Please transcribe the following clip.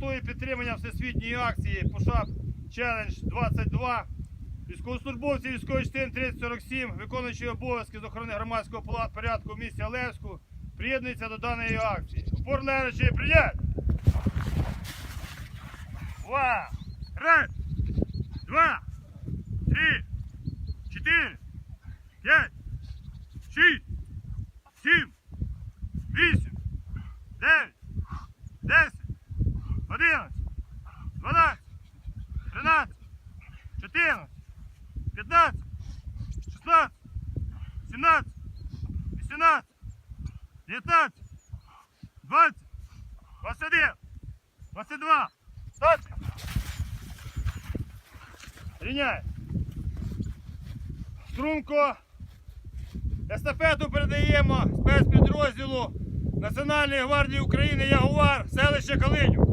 метою підтримання всесвітньої акції Push-Up Challenge 22 військовослужбовці військової частини 3047, виконуючи обов'язки з охорони громадського порядку в місті Олевську, приєднуються до даної акції. Упор лежачи, приєд! Два! Раз! Два! Три! Чотири! П'ять! Шість! 12, 13, 14, 15, 16, 17, 18, 19, 20, 21, 22. Стойте! Ріняє. Струнко. Естафету передаємо спецпідрозділу Національної гвардії України Ягуар, селище Калинів.